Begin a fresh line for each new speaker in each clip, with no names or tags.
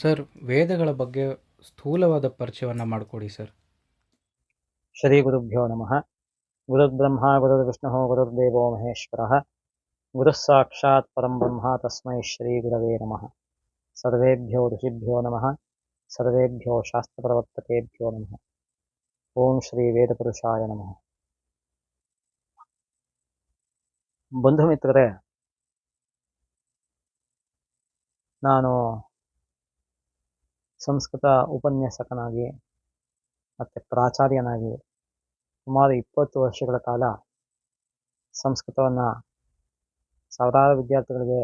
Sir ವೇದಗಳ ಬಗ್ಗೆ ಸ್ಥೂಲವಾದ ಪರಿಚಯವನ್ನು ಮಾಡಿಕೊಡಿ ಸರ್.
ಶ್ರೀ ಗುರುಭ್ಯೋ ನಮಃ. ಗುರುರ್ಬ್ರಹ್ಮ ಗುರುರ್ವಿಷ್ಣು ಗುರುರ್ದೇವೋ ಮಹೇಶ್ವರ. ಗುರುಃ ಸಾಕ್ಷಾತ್ ಪರಂ ಬ್ರಹ್ಮ ತಸ್ಮೈ ಶ್ರೀ ಗುರವೇ ನಮಃ. ಸರ್ವೇಭ್ಯೋ ಋಷಿಭ್ಯೋ ನಮಃ. ಸರ್ವೇಭ್ಯೋ ಶಾಸ್ತ್ರಪ್ರವರ್ತಕೇಭ್ಯೋ ನಮಃ. ಓಂ ಶ್ರೀ ವೇದಪುರುಷಾಯ ನಮಃ. ಬಂಧು ಮಿತ್ರರೇ, ನಾನು ಸಂಸ್ಕೃತ ಉಪನ್ಯಾಸಕನಾಗಿ ಮತ್ತು ಪ್ರಾಚಾರ್ಯನಾಗಿ ಸುಮಾರು ಇಪ್ಪತ್ತು ವರ್ಷಗಳ ಕಾಲ ಸಂಸ್ಕೃತವನ್ನು ಸಾವಿರಾರು ವಿದ್ಯಾರ್ಥಿಗಳಿಗೆ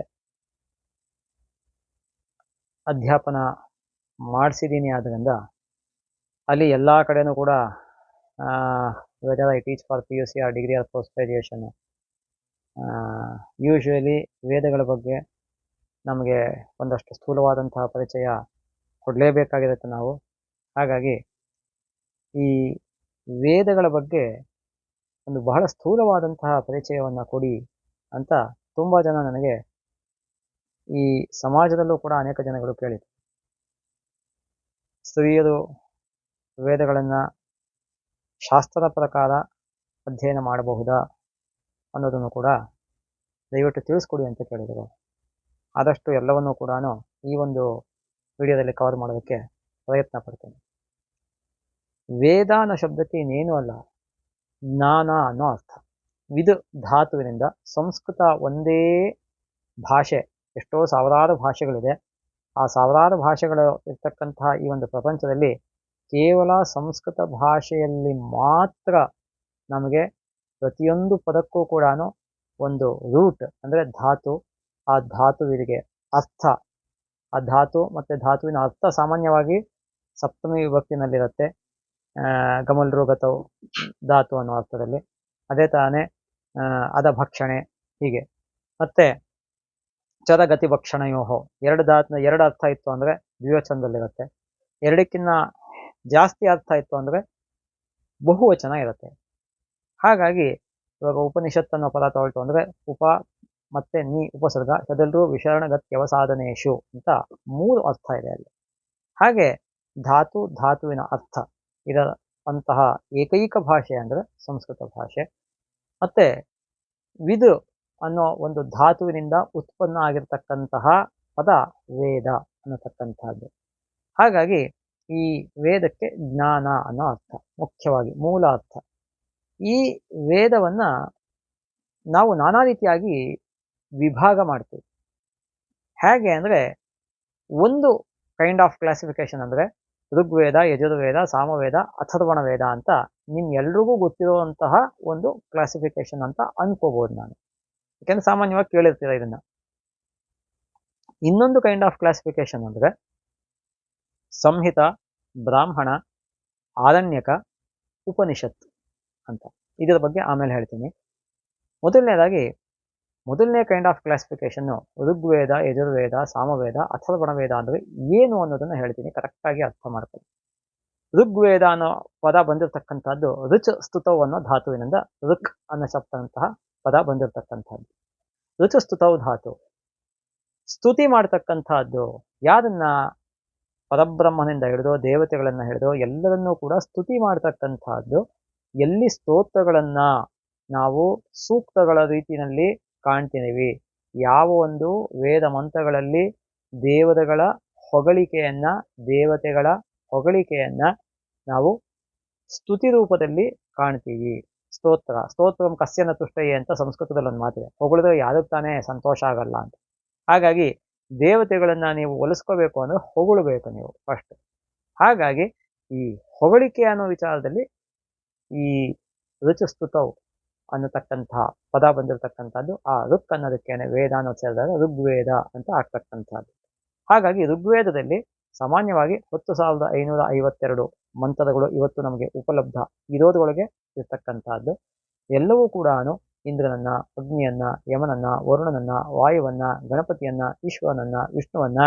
ಅಧ್ಯಾಪನ ಮಾಡಿಸಿದ್ದೀನಿ. ಆದ್ದರಿಂದ ಅಲ್ಲಿ ಎಲ್ಲ ಕಡೆಯೂ ಕೂಡ whether I teach for P U C or degree or post graduation usually ವೇದಗಳ ಬಗ್ಗೆ ನಮಗೆ ಒಂದಷ್ಟು ಸ್ಥೂಲವಾದಂತಹ ಪರಿಚಯ ಕೊಡಲೇಬೇಕಾಗಿರುತ್ತೆ ನಾವು. ಹಾಗಾಗಿ ಈ ವೇದಗಳ ಬಗ್ಗೆ ಒಂದು ಬಹಳ ಸ್ಥೂಲವಾದಂತಹ ಪರಿಚಯವನ್ನು ಕೊಡಿ ಅಂತ ತುಂಬ ಜನ ನನಗೆ ಈ ಸಮಾಜದಲ್ಲೂ ಕೂಡ ಅನೇಕ ಜನಗಳು ಕೇಳಿದರು. ಸ್ತ್ರೀಯರು ವೇದಗಳನ್ನು ಶಾಸ್ತ್ರದ ಪ್ರಕಾರ ಅಧ್ಯಯನ ಮಾಡಬಹುದಾ? ಅನ್ನೋದನ್ನು ಕೂಡ ದಯವಿಟ್ಟು ತಿಳಿಸ್ಕೊಡಿ ಅಂತ ಕೇಳಿದರು. ಆದಷ್ಟು ಎಲ್ಲವನ್ನೂ ಕೂಡ ಈ ಒಂದು ವಿಡಿಯೋದಲ್ಲಿ ಕವರ್ ಮಾಡೋದಕ್ಕೆ ಪ್ರಯತ್ನ ಪಡ್ತೇನೆ. ವೇದ ಅನ್ನೋ ಶಬ್ದಕ್ಕೆ ಇನ್ನೇನು ಅಲ್ಲ. ಜ್ಞಾನ ಅನ್ನೋ ಅರ್ಥ. ವಿದ್ ಧಾತುವಿನಿಂದ ಸಂಸ್ಕೃತ ಒಂದೇ ಭಾಷೆ. ಎಷ್ಟೋ ಸಾವಿರಾರು ಭಾಷೆಗಳಿದೆ. ಆ ಸಾವಿರಾರು ಭಾಷೆಗಳು ಇರ್ತಕ್ಕಂತಹ ಈ ಒಂದು ಪ್ರಪಂಚದಲ್ಲಿ ಕೇವಲ ಸಂಸ್ಕೃತ ಭಾಷೆಯಲ್ಲಿ ಮಾತ್ರ ನಮಗೆ ಪ್ರತಿಯೊಂದು ಪದಕ್ಕೂ ಕೂಡ ಒಂದು ರೂಟ್ ಅಂದರೆ ಧಾತು. ಆ ಧಾತುವಿಗೆ ಅರ್ಥ. ಆ ಧಾತು ಮತ್ತು ಧಾತುವಿನ ಅರ್ಥ ಸಾಮಾನ್ಯವಾಗಿ ಸಪ್ತಮಿ ವಿಭಕ್ತಿನಲ್ಲಿರುತ್ತೆ. ಗಮಲ್ ರೋಗತ ಧಾತು ಅನ್ನೋ ಅರ್ಥದಲ್ಲಿ. ಅದೇ ತಾನೇ ಅದ ಭಕ್ಷಣೆ ಹೀಗೆ. ಮತ್ತೆ ಚರಗತಿ ಭಕ್ಷಣಯೋಹೋ. ಎರಡು ಧಾತು ಎರಡು ಅರ್ಥ ಇತ್ತು ಅಂದರೆ ದ್ವಿವಚನದಲ್ಲಿರುತ್ತೆ. ಎರಡಕ್ಕಿಂತ ಜಾಸ್ತಿ ಅರ್ಥ ಇತ್ತು ಅಂದರೆ ಬಹುವಚನ ಇರುತ್ತೆ. ಹಾಗಾಗಿ ಇವಾಗ ಉಪನಿಷತ್ ಅನ್ನೋ ಪದ ಅಂದರೆ ಉಪ ಮತ್ತೆ ನೀ ಉಪಸರ್ಗ ಅದೆಲ್ಲರೂ ವಿಶರಣಗತ್ಯವಸಾಧನೇಶು ಅಂತ ಮೂರು ಅರ್ಥ ಇದೆ ಅಲ್ಲಿ. ಹಾಗೆ ಧಾತು ಧಾತುವಿನ ಅರ್ಥ ಇದರ ಅಂತಹ ಏಕೈಕ ಭಾಷೆ ಅಂದರೆ ಸಂಸ್ಕೃತ ಭಾಷೆ. ಮತ್ತೆ ವಿದು ಅನ್ನೋ ಒಂದು ಧಾತುವಿನಿಂದ ಉತ್ಪನ್ನ ಆಗಿರ್ತಕ್ಕಂತಹ ಪದ ವೇದ ಅನ್ನತಕ್ಕಂಥದ್ದು. ಹಾಗಾಗಿ ಈ ವೇದಕ್ಕೆ ಜ್ಞಾನ ಅನ್ನೋ ಅರ್ಥ ಮುಖ್ಯವಾಗಿ ಮೂಲ ಅರ್ಥ. ಈ ವೇದವನ್ನ ನಾವು ನಾನಾ ರೀತಿಯಾಗಿ ವಿಭಾಗ ಮಾಡ್ತೀವಿ. ಹೇಗೆ ಅಂದರೆ ಒಂದು ಕೈಂಡ್ ಆಫ್ ಕ್ಲಾಸಿಫಿಕೇಶನ್ ಅಂದರೆ ಋಗ್ವೇದ, ಯಜುರ್ವೇದ, ಸಾಮವೇದ ಅಥರ್ವಣ ವೇದ ಅಂತ ನಿಮ್ಗೆಲ್ರಿಗೂ ಗೊತ್ತಿರುವಂತಹ ಒಂದು ಕ್ಲಾಸಿಫಿಕೇಶನ್ ಅಂತ ಅನ್ಕೋಬಹುದು ನಾನು. ಯಾಕೆಂದ್ರೆ ಸಾಮಾನ್ಯವಾಗಿ ಕೇಳಿರ್ತೀರ ಇದನ್ನ. ಇನ್ನೊಂದು ಕೈಂಡ್ ಆಫ್ ಕ್ಲಾಸಿಫಿಕೇಶನ್ ಅಂದರೆ ಸಂಹಿತ, ಬ್ರಾಹ್ಮಣ, ಆರಣ್ಯಕ ಉಪನಿಷತ್ ಅಂತ. ಇದರ ಬಗ್ಗೆ ಆಮೇಲೆ ಹೇಳ್ತೀನಿ. ಮೊದಲನೇದಾಗಿ, ಮೊದಲನೇ ಕೈಂಡ್ ಆಫ್ ಕ್ಲಾಸಿಫಿಕೇಶನ್ನು ಋಗ್ವೇದ, ಯಜುರ್ವೇದ, ಸಾಮವೇದ ಅಥರ್ವಣವೇದ ಅಂದರೆ ಏನು ಅನ್ನೋದನ್ನು ಹೇಳ್ತೀನಿ. ಕರೆಕ್ಟಾಗಿ ಅರ್ಥ ಮಾಡ್ಕೊಳ್ಳಿ. ಋಗ್ವೇದ ಅನ್ನೋ ಪದ ಬಂದಿರತಕ್ಕಂಥದ್ದು ರುಚ್ ಸ್ತುತವ್ ಅನ್ನೋ ಧಾತುವಿನಿಂದ ಋಕ್ ಅನ್ನೋ ಶಬ್ದಂತಹ ಪದ ಬಂದಿರತಕ್ಕಂಥದ್ದು. ರುಚ ಸ್ತುತವ್ ಧಾತು. ಸ್ತುತಿ ಮಾಡ್ತಕ್ಕಂಥದ್ದು ಯಾರನ್ನ ಪರಬ್ರಹ್ಮನಿಂದ ಹಿಡಿದು, ದೇವತೆಗಳನ್ನ ಹಿಡಿದು ಎಲ್ಲರನ್ನೂ ಕೂಡ ಸ್ತುತಿ ಮಾಡ್ತಕ್ಕಂಥದ್ದು ಎಲ್ಲಿ ಸ್ತೋತ್ರಗಳನ್ನು ನಾವು ಸೂಕ್ತಗಳ ರೀತಿಯಲ್ಲಿ ಕಾಣ್ತೀವಿ ಯಾವ ಒಂದು ವೇದ ಮಂತ್ರಗಳಲ್ಲಿ ದೇವತೆಗಳ ಹೊಗಳಿಕೆಯನ್ನು ದೇವತೆಗಳ ಹೊಗಳಿಕೆಯನ್ನು ನಾವು ಸ್ತುತಿ ರೂಪದಲ್ಲಿ ಕಾಣ್ತೀವಿ. ಸ್ತೋತ್ರ, ಸ್ತೋತ್ರಂ ಕಸ್ಯನ ತುಷ್ಟಯೇ ಅಂತ ಸಂಸ್ಕೃತದಲ್ಲಿ ಒಂದು ಮಾತಿದೆ. ಹೊಗಳಿದ್ರೆ ಯಾವ್ದಕ್ಕೆ ತಾನೇ ಸಂತೋಷ ಆಗಲ್ಲ ಅಂತ. ಹಾಗಾಗಿ ದೇವತೆಗಳನ್ನು ನೀವು ಒಲಿಸ್ಕೋಬೇಕು ಅಂದರೆ ಹೊಗಳಬೇಕು ನೀವು ಫಸ್ಟ್ ಹಾಗಾಗಿ ಈ ಹೊಗಳಿಕೆ ಅನ್ನೋ ವಿಚಾರದಲ್ಲಿ ಈ ರುಚಿಸ್ತುತವು ಅನ್ನತಕ್ಕಂತಹ ಪದ ಬಂದಿರತಕ್ಕಂಥದ್ದು ಆ ಋಕ್ ಅನ್ನೋದಕ್ಕೇನೆ ವೇದ ಅನ್ನೋದು ಸೇರಿದಾಗ ಋಗ್ವೇದ ಅಂತ ಆಗ್ತಕ್ಕಂಥದ್ದು. ಹಾಗಾಗಿ ಋಗ್ವೇದದಲ್ಲಿ ಸಾಮಾನ್ಯವಾಗಿ ಹತ್ತು ಸಾವಿರದ ಐನೂರ ಐವತ್ತೆರಡು ಮಂತ್ರಗಳು ಇವತ್ತು ನಮಗೆ ಉಪಲಬ್ಧ ಇರೋದ್ರೊಳಗೆ ಇರ್ತಕ್ಕಂಥದ್ದು. ಎಲ್ಲವೂ ಕೂಡ ಇಂದ್ರನನ್ನ, ಅಗ್ನಿಯನ್ನ, ಯಮನನ್ನ, ವರುಣನನ್ನ, ವಾಯುವನ್ನ, ಗಣಪತಿಯನ್ನ, ಈಶ್ವರನನ್ನ, ವಿಷ್ಣುವನ್ನ,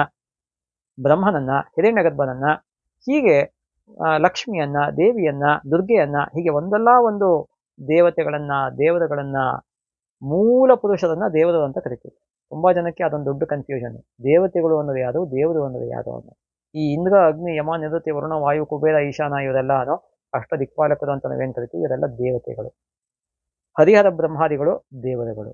ಬ್ರಹ್ಮನನ್ನ, ಹಿರಣ್ಯಗರ್ಭನನ್ನ ಹೀಗೆ ಲಕ್ಷ್ಮಿಯನ್ನ, ದೇವಿಯನ್ನ, ದುರ್ಗೆಯನ್ನ, ಹೀಗೆ ಒಂದಲ್ಲ ಒಂದು ದೇವತೆಗಳನ್ನ, ದೇವರುಗಳನ್ನ, ಮೂಲ ಪುರುಷರನ್ನ ದೇವರು ಅಂತ ಕರಿತೀವಿ. ತುಂಬಾ ಜನಕ್ಕೆ ಅದೊಂದು ದೊಡ್ಡ ಕನ್ಫ್ಯೂಷನ್ ದೇವತೆಗಳು ಅನ್ನೋದು ಯಾವುದು ದೇವರು ಅನ್ನೋದು ಯಾವುದು ಅನ್ನೋದು ಈ ಇಂದ್ರ, ಅಗ್ನಿ, ಯಮ, ನಿವೃತ್ತಿ, ವರುಣ, ವಾಯು, ಕುಬೇರ, ಈಶಾನ ಇವರೆಲ್ಲ ಅಷ್ಟ ದಿಕ್ಪಾಲಕರು ಅಂತ ನಾವೇನ್ ಕರಿತೀವಿ? ಇವರೆಲ್ಲ ದೇವತೆಗಳು. ಹರಿಹರ ಬ್ರಹ್ಮಾದಿಗಳು ದೇವರುಗಳು.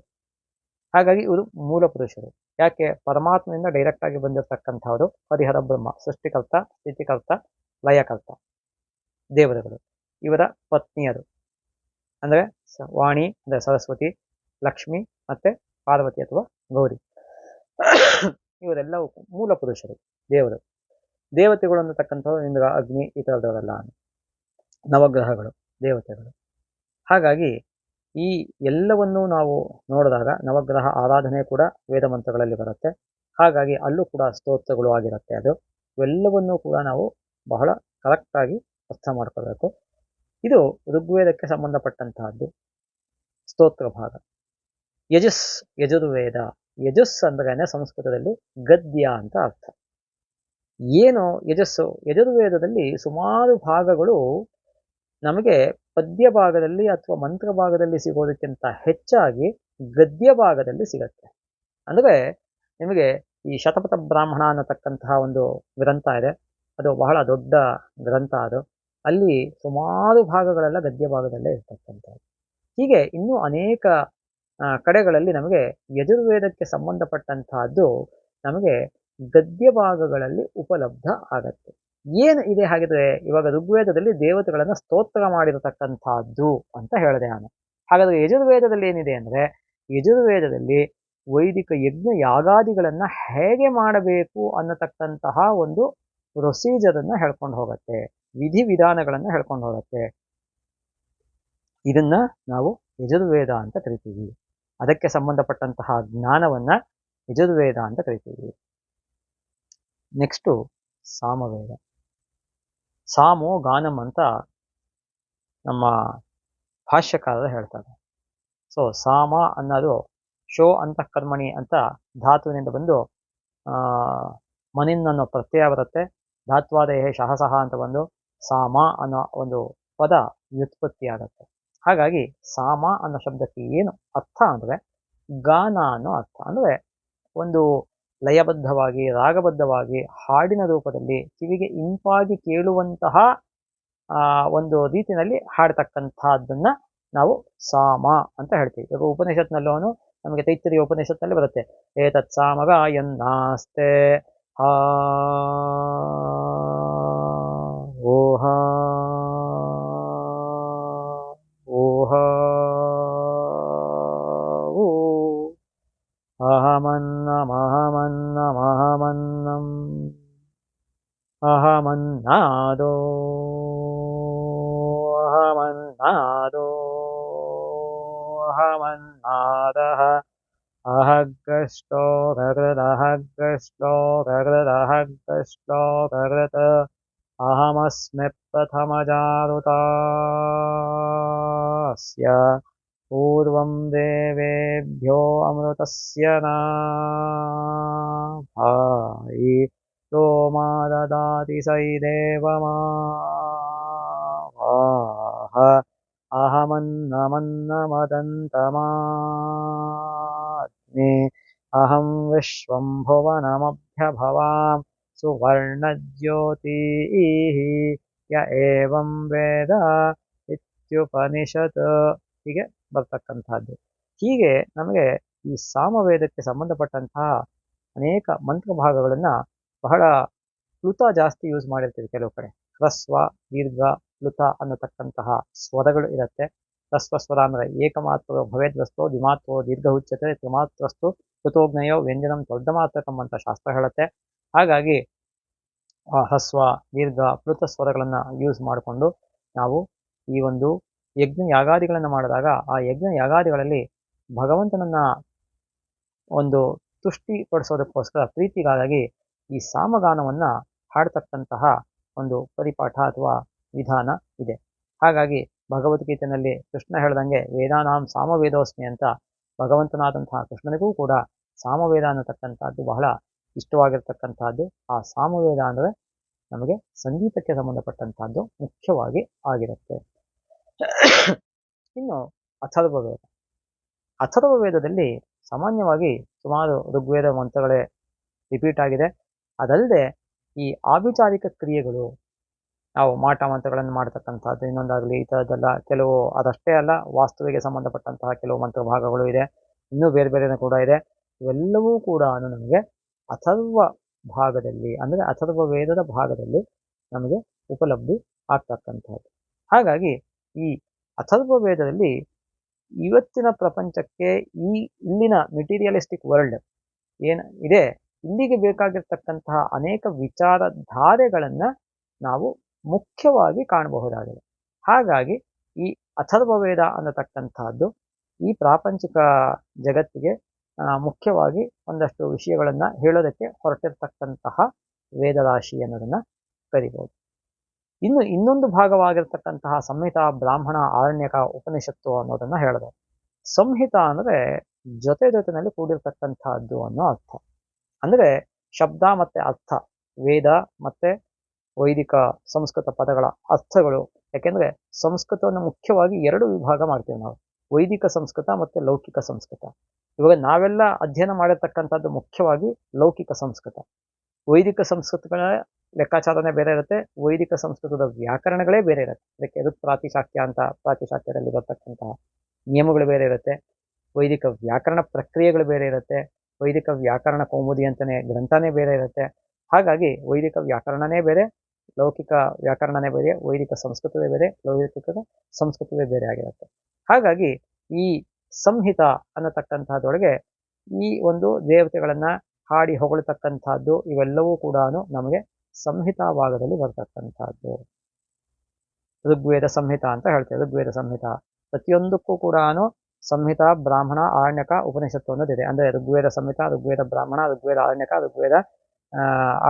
ಹಾಗಾಗಿ ಇವರು ಮೂಲ ಪುರುಷರು. ಯಾಕೆ? ಪರಮಾತ್ಮನಿಂದ ಡೈರೆಕ್ಟ್ ಆಗಿ ಬಂದಿರತಕ್ಕಂಥವರು ಹರಿಹರ ಬ್ರಹ್ಮ, ಸೃಷ್ಟಿಕರ್ತ, ಸ್ಥಿತಿಕರ್ತ ಲಯಕರ್ತ ದೇವರುಗಳು ಇವರ ಪತ್ನಿಯರು. ಅಂದ್ರೆ ವಾಣಿ, ಅಂದರೆ ಸರಸ್ವತಿ, ಲಕ್ಷ್ಮಿ ಮತ್ತೆ ಪಾರ್ವತಿ ಅಥವಾ ಗೌರಿ. ಇವರೆಲ್ಲವೂ ಮೂಲ ಪುರುಷರು, ದೇವರು. ದೇವತೆಗಳು ಅನ್ನತಕ್ಕಂಥವ್ರು ಇಂದ್ರ, ಅಗ್ನಿ, ಈ ಥರದವರೆಲ್ಲ. ನವಗ್ರಹಗಳು, ದೇವತೆಗಳು. ಹಾಗಾಗಿ ಈ ಎಲ್ಲವನ್ನೂ ನಾವು ನೋಡಿದಾಗ ನವಗ್ರಹ ಆರಾಧನೆ ಕೂಡ ವೇದ ಮಂತ್ರಗಳಲ್ಲಿ ಬರುತ್ತೆ. ಹಾಗಾಗಿ ಅಲ್ಲೂ ಕೂಡ ಸ್ತೋತ್ರಗಳು ಆಗಿರುತ್ತೆ ಅದು. ಇವೆಲ್ಲವನ್ನೂ ಕೂಡ ನಾವು ಬಹಳ ಕರೆಕ್ಟಾಗಿ ಅರ್ಥ ಮಾಡ್ಕೋಬೇಕು. ಇದು ಋಗ್ವೇದಕ್ಕೆ ಸಂಬಂಧಪಟ್ಟಂತಹದ್ದು. ಸ್ತೋತ್ರ ಭಾಗ. ಯಜಸ್, ಯಜುರ್ವೇದ. ಯಜಸ್ ಅಂದ್ರೇನೆ ಸಂಸ್ಕೃತದಲ್ಲಿ ಗದ್ಯ ಅಂತ ಅರ್ಥ. ಏನು ಯಜಸ್ಸು? ಯಜುರ್ವೇದದಲ್ಲಿ ಸುಮಾರು ಭಾಗಗಳು ನಮಗೆ ಪದ್ಯ ಭಾಗದಲ್ಲಿ ಅಥವಾ ಮಂತ್ರ ಭಾಗದಲ್ಲಿ ಸಿಗೋದಕ್ಕಿಂತ ಹೆಚ್ಚಾಗಿ ಗದ್ಯ ಭಾಗದಲ್ಲಿ ಸಿಗತ್ತೆ. ಅಂದ್ರೆ ನಿಮಗೆ ಈ ಶತಪಥ ಬ್ರಾಹ್ಮಣ ಅನ್ನತಕ್ಕಂತಹ ಒಂದು ಗ್ರಂಥ ಇದೆ. ಅದು ಬಹಳ ದೊಡ್ಡ ಗ್ರಂಥ ಅದು. ಅಲ್ಲಿ ಸುಮಾರು ಭಾಗಗಳೆಲ್ಲ ಗದ್ಯ ಭಾಗದಲ್ಲೇ ಇರ್ತಕ್ಕಂಥದ್ದು. ಹೀಗೆ ಇನ್ನೂ ಅನೇಕ ಕಡೆಗಳಲ್ಲಿ ನಮಗೆ ಯಜುರ್ವೇದಕ್ಕೆ ಸಂಬಂಧಪಟ್ಟಂತಹದ್ದು ನಮಗೆ ಗದ್ಯ ಭಾಗಗಳಲ್ಲಿ ಉಪಲಬ್ಧ ಆಗತ್ತೆ. ಏನು ಇದೆ ಹಾಗಿದ್ರೆ ಇವಾಗ ಋಗ್ವೇದದಲ್ಲಿ ದೇವತೆಗಳನ್ನು ಸ್ತೋತ್ರ ಮಾಡಿರತಕ್ಕಂತಹದ್ದು ಅಂತ ಹೇಳಿದೆ ನಾನು. ಹಾಗಾದ್ರೆ ಯಜುರ್ವೇದದಲ್ಲಿ ಏನಿದೆ ಅಂದ್ರೆ ಯಜುರ್ವೇದದಲ್ಲಿ ವೈದಿಕ ಯಜ್ಞ ಯಾಗಾದಿಗಳನ್ನ ಹೇಗೆ ಮಾಡಬೇಕು ಅನ್ನತಕ್ಕಂತಹ ಒಂದು ಪ್ರೊಸೀಜರ್ ಅನ್ನ ಹೇಳ್ಕೊಂಡು ಹೋಗತ್ತೆ. ವಿಧಿ ವಿಧಾನಗಳನ್ನ ಹೇಳ್ಕೊಂಡು ಹೋಗತ್ತೆ. ಇದನ್ನ ನಾವು ಯಜುರ್ವೇದ ಅಂತ ಕರಿತೀವಿ. ಅದಕ್ಕೆ ಸಂಬಂಧಪಟ್ಟಂತಹ ಜ್ಞಾನವನ್ನ ಯಜುರ್ವೇದ ಅಂತ ಕರಿತೀವಿ. ನೆಕ್ಸ್ಟು ಸಾಮವೇದ. ಸಾಮೋ ಗಾನಂ ಅಂತ ನಮ್ಮ ಭಾಷ್ಯಕಾರರು ಹೇಳ್ತಾರೆ. ಸೊ, ಸಾಮ ಅನ್ನೋದು ಶೋ ಅಂತ ಕರ್ಮಣಿ ಅಂತ ಧಾತುವಿನಿಂದ ಬಂದು ಮನಿನ್ ಅನ್ನೋ ಪ್ರತ್ಯಯ ಬರುತ್ತೆ. ಧಾತ್ವಾದೇಹ ಶಹಸಹ ಅಂತ ಬಂದು ಸಾಮ ಅನ್ನೋ ಒಂದು ಪದ ವ್ಯುತ್ಪತ್ತಿ ಆಗತ್ತೆ ಹಾಗಾಗಿ ಸಾಮ ಅನ್ನೋ ಶಬ್ದಕ್ಕೆ ಏನು ಅರ್ಥ ಅಂದರೆ ಗಾನ ಅನ್ನೋ ಅರ್ಥ ಅಂದರೆ ಒಂದು ಲಯಬದ್ಧವಾಗಿ, ರಾಗಬದ್ಧವಾಗಿ, ಹಾಡಿನ ರೂಪದಲ್ಲಿ ಕಿವಿಗೆ ಇಂಪಾಗಿ ಕೇಳುವಂತಹ ಒಂದು ರೀತಿಯಲ್ಲಿ ಹಾಡ್ತಕ್ಕಂಥದ್ದನ್ನು ನಾವು ಸಾಮ ಅಂತ ಹೇಳ್ತೀವಿ. ಈಗ ಉಪನಿಷತ್ನಲ್ಲೂ ನಮಗೆ ತೈತ್ತರಿಯ ಉಪನಿಷತ್ನಲ್ಲಿ ಬರುತ್ತೆ ಏತತ್ ಸಾಮಗ ಎನ್ನಾಸ್ತೆ उह अहमन्नमहमन्नमहमन्नम् अहमन्नादो अहमन्नादो अहमन्नादः। अहग्रष्टो भगदहग्रष्टो श्लोकरत अहमस्मि प्रथमजारुतास्य। पूर्वं देवेभ्यो अमृतस्य नाभायि यो मा ददाति सै देवमावाह अहमन्नमन्नमदन्तमाग्ने अहं विश्वं भुवनमभ्यभवाम्। ಸುವರ್ಣಜ್ಯೋತಿಃ ಯ ಏವಂ ವೇದ ಇತ್ಯುಪನಿಷತ್ ಹೀಗೆ ಬರ್ತಕ್ಕಂಥದ್ದು. ಹೀಗೆ ನಮಗೆ ಈ ಸಾಮವೇದಕ್ಕೆ ಸಂಬಂಧಪಟ್ಟಂತಹ ಅನೇಕ ಮಂತ್ರ ಭಾಗಗಳನ್ನು ಬಹಳ ಪ್ಲುತ ಜಾಸ್ತಿ ಯೂಸ್ ಮಾಡಿರ್ತೀವಿ ಕೆಲವು ಕಡೆ. ಹ್ರಸ್ವ, ದೀರ್ಘ, ಪ್ಲುತ ಅನ್ನತಕ್ಕಂತಹ ಸ್ವರಗಳು ಇರುತ್ತೆ. ಹ್ರಸ್ವ ಸ್ವರ ಅಂದರೆ ಏಕಮಾತ್ರ ಭವೇದ್ವಸ್ತು ದ್ವಿಮಾತ್ವ ದೀರ್ಘ ಉಚ್ಯತೆ, ತ್ರಿಮಾತ್ರಸ್ತು, ಕೃತೋಜ್ಞಯೋ ವ್ಯಂಜನಂ ದೊಡ್ಡ ಮಾತ್ರ ಶಾಸ್ತ್ರ ಹೇಳುತ್ತೆ. ಹಾಗಾಗಿ ಹಸ್ವ, ದೀರ್ಘ ಪ್ಲುತ ಸ್ವರಗಳನ್ನು ಯೂಸ್ ಮಾಡಿಕೊಂಡು ನಾವು ಈ ಒಂದು ಯಜ್ಞ ಯಾಗಾದಿಗಳನ್ನು ಮಾಡಿದಾಗ ಆ ಯಜ್ಞ ಯಾಗಾದಿಗಳಲ್ಲಿ ಭಗವಂತನನ್ನ ಒಂದು ತುಷ್ಟಿ ಪಡಿಸೋದಕ್ಕೋಸ್ಕರ ಪ್ರೀತಿಗಾಗಿ ಈ ಸಾಮಗಾನವನ್ನ ಹಾಡ್ತಕ್ಕಂತಹ ಒಂದು ಪರಿಪಾಠ ಅಥವಾ ವಿಧಾನ ಇದೆ. ಹಾಗಾಗಿ ಭಗವದ್ಗೀತೆಯಲ್ಲಿ ಕೃಷ್ಣ ಹೇಳ್ದಂಗೆ ವೇದಾನಾಂ ಸಾಮವೇದೋಸ್ಮಿ ಅಂತ ಭಗವಂತನಾದಂತಹ ಕೃಷ್ಣನಿಗೂ ಕೂಡ ಸಾಮವೇದ ಅನ್ನತಕ್ಕಂಥದ್ದು ಬಹಳ ಇಷ್ಟವಾಗಿರ್ತಕ್ಕಂಥದ್ದು, ಆ ಸಾಮವೇದ ಅಂದರೆ ನಮಗೆ ಸಂಗೀತಕ್ಕೆ ಸಂಬಂಧಪಟ್ಟಂತಹದ್ದು ಮುಖ್ಯವಾಗಿ ಆಗಿರುತ್ತೆ. ಇನ್ನು ಅಥರ್ವ ವೇದ. ವೇದದಲ್ಲಿ ಸಾಮಾನ್ಯವಾಗಿ ಸುಮಾರು ಋಗ್ವೇದ ಮಂತ್ರಗಳೇ ರಿಪೀಟ್ ಆಗಿದೆ. ಅದಲ್ಲದೆ ಈ ಆಭಿಚಾರಿಕ ಕ್ರಿಯೆಗಳು, ನಾವು ಮಾಟ ಮಂತ್ರಗಳನ್ನು ಮಾಡ್ತಕ್ಕಂಥದ್ದು, ಇನ್ನೊಂದಾಗಲಿ ಈ ಥರದ್ದೆಲ್ಲ ಕೆಲವು ಅದಷ್ಟೇ ಅಲ್ಲ, ವಾಸ್ತುವಿಗೆ ಸಂಬಂಧಪಟ್ಟಂತಹ ಕೆಲವು ಮಂತ್ರ ಭಾಗಗಳು ಇದೆ. ಇನ್ನೂ ಬೇರೆ ಬೇರೆನೂ ಕೂಡ ಇದೆ. ಇವೆಲ್ಲವೂ ಕೂಡ ನಮಗೆ ಅಥರ್ವ ಭಾಗದಲ್ಲಿ, ಅಂದರೆ ಅಥರ್ವ ವೇದದ ಭಾಗದಲ್ಲಿ ನಮಗೆ ಉಪಲಬ್ಧಿ ಆಗ್ತಕ್ಕಂಥದ್ದು. ಹಾಗಾಗಿ ಈ ಅಥರ್ವ ವೇದದಲ್ಲಿ ಇವತ್ತಿನ ಪ್ರಪಂಚಕ್ಕೆ ಈ ಇಲ್ಲಿನ ಮೆಟೀರಿಯಲಿಸ್ಟಿಕ್ ವರ್ಲ್ಡ್ ಏನು ಇದೆ, ಇಲ್ಲಿಗೆ ಬೇಕಾಗಿರ್ತಕ್ಕಂತಹ ಅನೇಕ ವಿಚಾರಧಾರೆಗಳನ್ನು ನಾವು ಮುಖ್ಯವಾಗಿ ಕಾಣಬಹುದಾಗಿದೆ. ಹಾಗಾಗಿ ಈ ಅಥರ್ವ ವೇದ ಅನ್ನತಕ್ಕಂತಹದ್ದು ಈ ಪ್ರಾಪಂಚಿಕ ಜಗತ್ತಿಗೆ ಮುಖ್ಯವಾಗಿ ಒಂದಷ್ಟು ವಿಷಯಗಳನ್ನು ಹೇಳೋದಕ್ಕೆ ಹೊರಟಿರ್ತಕ್ಕಂತಹ ವೇದರಾಶಿ ಅನ್ನೋದನ್ನ ಕರಿಬೋದು. ಇನ್ನು ಇನ್ನೊಂದು ಭಾಗವಾಗಿರ್ತಕ್ಕಂತಹ ಸಂಹಿತ ಬ್ರಾಹ್ಮಣ ಆರಣ್ಯಕ ಉಪನಿಷತ್ತು ಅನ್ನೋದನ್ನ ಹೇಳಿದೆ. ಸಂಹಿತ ಅಂದ್ರೆ ಜೊತೆ ಜೊತೆನಲ್ಲಿ ಕೂಡಿರ್ತಕ್ಕಂತಹದ್ದು ಅನ್ನೋ ಅರ್ಥ. ಅಂದ್ರೆ ಶಬ್ದ ಮತ್ತೆ ಅರ್ಥ, ವೇದ ಮತ್ತೆ ವೈದಿಕ ಸಂಸ್ಕೃತ ಪದಗಳ ಅರ್ಥಗಳು. ಯಾಕೆಂದ್ರೆ ಸಂಸ್ಕೃತವನ್ನು ಮುಖ್ಯವಾಗಿ ಎರಡು ವಿಭಾಗ ಮಾಡ್ತೀವಿ ನಾವು. ವೈದಿಕ ಸಂಸ್ಕೃತ ಮತ್ತೆ ಲೌಕಿಕ ಸಂಸ್ಕೃತ. ಇವಾಗ ನಾವೆಲ್ಲ ಅಧ್ಯಯನ ಮಾಡಿರ್ತಕ್ಕಂಥದ್ದು ಮುಖ್ಯವಾಗಿ ಲೌಕಿಕ ಸಂಸ್ಕೃತ. ವೈದಿಕ ಸಂಸ್ಕೃತಗಳ ಲೆಕ್ಕಾಚಾರನೇ ಬೇರೆ ಇರುತ್ತೆ, ವೈದಿಕ ಸಂಸ್ಕೃತದ ವ್ಯಾಕರಣಗಳೇ ಬೇರೆ ಇರುತ್ತೆ. ಅದಕ್ಕೆ ಋತ್ ಪ್ರಾತಿಶಾಕ್ಯ ಅಂತ ಪ್ರಾತಿಶಾಕ್ಯದಲ್ಲಿ ಬರ್ತಕ್ಕಂತಹ ನಿಯಮಗಳು ಬೇರೆ ಇರುತ್ತೆ. ವೈದಿಕ ವ್ಯಾಕರಣ ಪ್ರಕ್ರಿಯೆಗಳು ಬೇರೆ ಇರುತ್ತೆ. ವೈದಿಕ ವ್ಯಾಕರಣ ಕೌಮುದಿ ಅಂತಲೇ ಗ್ರಂಥನೇ ಬೇರೆ ಇರುತ್ತೆ. ಹಾಗಾಗಿ ವೈದಿಕ ವ್ಯಾಕರಣನೇ ಬೇರೆ, ಲೌಕಿಕ ವ್ಯಾಕರಣನೇ ಬೇರೆ, ವೈದಿಕ ಸಂಸ್ಕೃತವೇ ಬೇರೆ, ಲೌಕಿಕ ಸಂಸ್ಕೃತವೇ ಬೇರೆ ಆಗಿರುತ್ತೆ. ಹಾಗಾಗಿ ಈ ಸಂಹಿತ ಅನ್ನತಕ್ಕಂತಹದೊಳಗೆ ಈ ಒಂದು ದೇವತೆಗಳನ್ನ ಹಾಡಿ ಹೊಗಳತಕ್ಕಂಥದ್ದು ಇವೆಲ್ಲವೂ ಕೂಡ ನಮಗೆ ಸಂಹಿತಾ ಭಾಗದಲ್ಲಿ ಬರ್ತಕ್ಕಂಥದ್ದು ಋಗ್ವೇದ ಸಂಹಿತ ಅಂತ ಹೇಳ್ತೇವೆ. ಋಗ್ವೇದ ಸಂಹಿತ. ಪ್ರತಿಯೊಂದಕ್ಕೂ ಕೂಡ ಸಂಹಿತ, ಬ್ರಾಹ್ಮಣ, ಆರಣ್ಯಕ ಉಪನಿಷತ್ತು ಅನ್ನೋದಿದೆ ಅಂದ್ರೆ ಋಗ್ವೇದ ಸಂಹಿತ, ಋಗ್ವೇದ ಬ್ರಾಹ್ಮಣ, ಋಗ್ವೇದ ಆರಣ್ಯಕ ಋಗ್ವೇದ